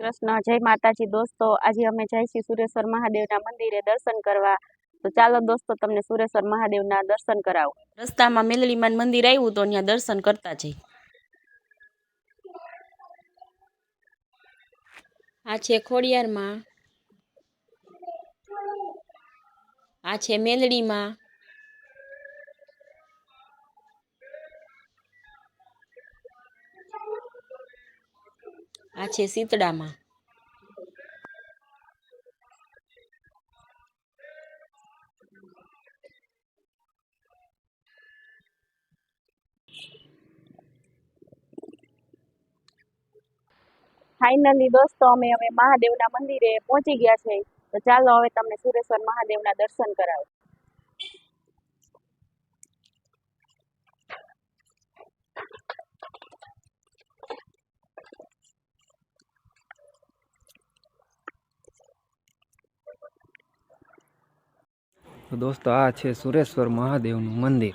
કૃષ્ણ, જય માતાજી દોસ્તો. આજે અમે જઈશું સુરેશ્વર મહાદેવના મંદિરે દર્શન કરવા. તો ચાલો દોસ્તો, તમને સુરેશ્વર મહાદેવના દર્શન કરાવું. રસ્તામાં મેલડીમાન મંદિર આવ્યું તો ત્યાં દર્શન કરતા જઈ. આ છે ખોડિયારમાં. આ છે મેલડીમાં. આ છે શીતળામાં ફાઇનલી દોસ્તો, અમે હવે મહાદેવના મંદિરે પહોંચી ગયા છે. તો ચાલો હવે તમને સુરેશ્વર મહાદેવના દર્શન કરાવું. તો દોસ્તો આ છે સુરેશ્વર મહાદેવનું મંદિર.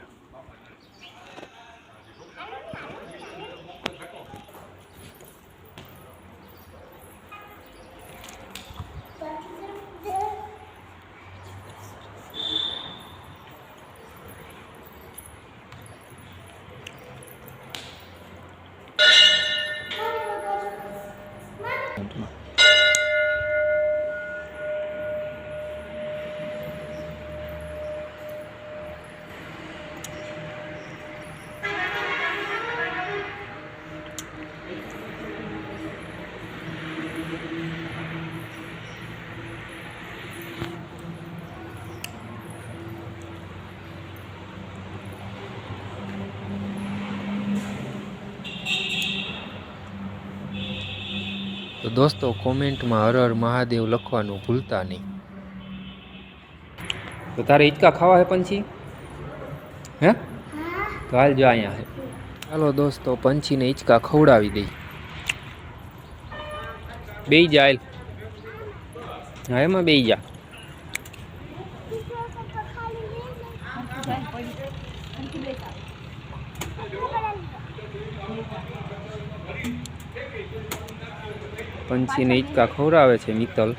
તો દોસ્તો કોમેન્ટમાં હર હર મહાદેવ લખવાનું ભૂલતા નહીં. તો તારે હિંચકા ખાવા હે પંછી? હે? તો હાલ જો અહીંયા હે. ચાલો દોસ્તો પંછીને હિંચકા ખવડાવી દઈ. બેઈ જા હાલ. હા એમાં બેઈ જા. પંછીને હિંચકા ખવડાવે છે મિત્તલ.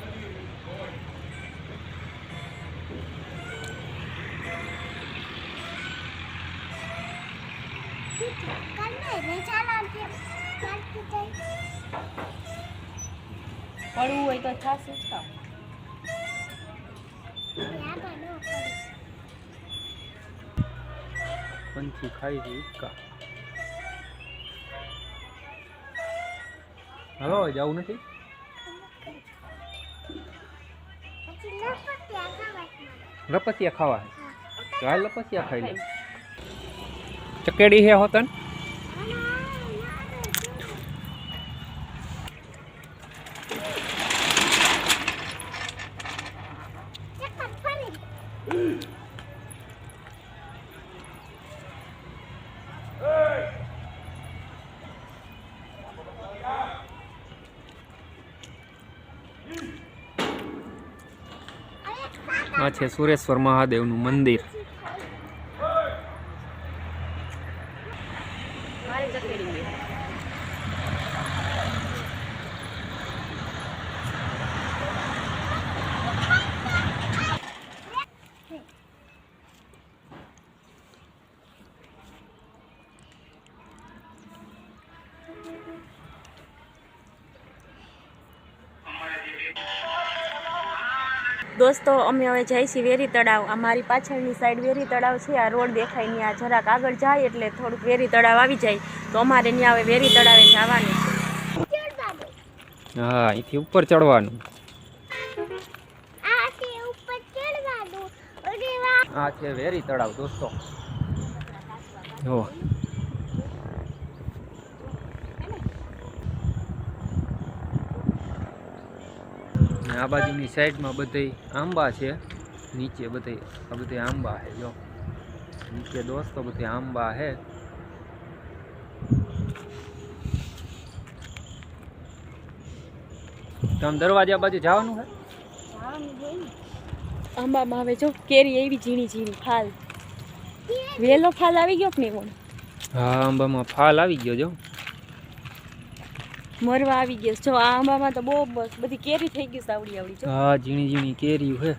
પડવું હોય તો છાસ પંછી ખાઈ છે હાલો જવું નથી? લપસિયા ખાવા. હાલ લપસિયા ખાઈ લે. ચકેડી હે હોતન? આ છે સુરેશ્વર મહાદેવનું મંદિર. દોસ્તો અમે હવે જઈશું વેરી તળાવ. આ મારી પાછળની સાઈડ વેરી તળાવ છે. આ રોડ દેખાય ને આ જરાક આગળ જાય એટલે થોડુંક વેરી તળાવ આવી જાય. તો અમારે ત્યાં હવે વેરી તળાવે જવાનું છે. હા અહીંથી ઉપર ચડવાનું. આ છે વેરી તળાવ દોસ્તો. જો. આ બાજુની સાઈડમાં બધે આંબા છે. નીચે બધે આ બધે આંબા છે જો. નીચે દોસ્તો બધે આંબા છે. તમે દરવાજા બાજુ જવાનું છે? આંબામાં હવે જો કેરી એવી ઝીણી ઝીણી ફાલ. વેલો ફાલ આવી ગયો કે નહીં હા આંબામાં ફાલ આવી ગયો જો. મરવા આવી ગયા છે. જો આ આંબામાં તો બહુ બસ બધી કેરી થઈ ગઈ સાવડી આવડી આવડી જો. હા ઝીણી ઝીણી કેરી છે.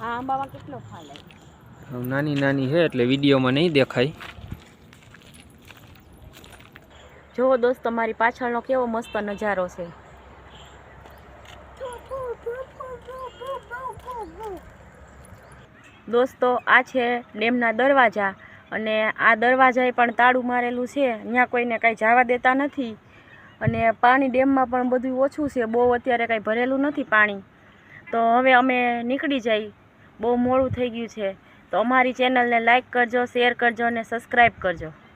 આ આંબામાં કેટલો ફાલે નાની નાની છે એટલે વિડીયોમાં નહીં દેખાય. જુઓ દોસ્તો મારી પાછળનો કેવો મસ્ત નજારો છે. દોસ્તો, આ છે ડેમના દરવાજા અને આ દરવાજાએ પણ તાળું મારેલું છે. ત્યાં કોઈને કાંઈ જવા દેતા નથી અને પાણી ડેમમાં પણ બધું ઓછું છે. બહુ અત્યારે કાંઈ ભરેલું નથી પાણી. તો હવે અમે નીકળી જઈ. બહુ મોડું થઈ ગયું છે. તો અમારી ચેનલને લાઈક કરજો, શેર કરજો અને સબસ્ક્રાઈબ કરજો.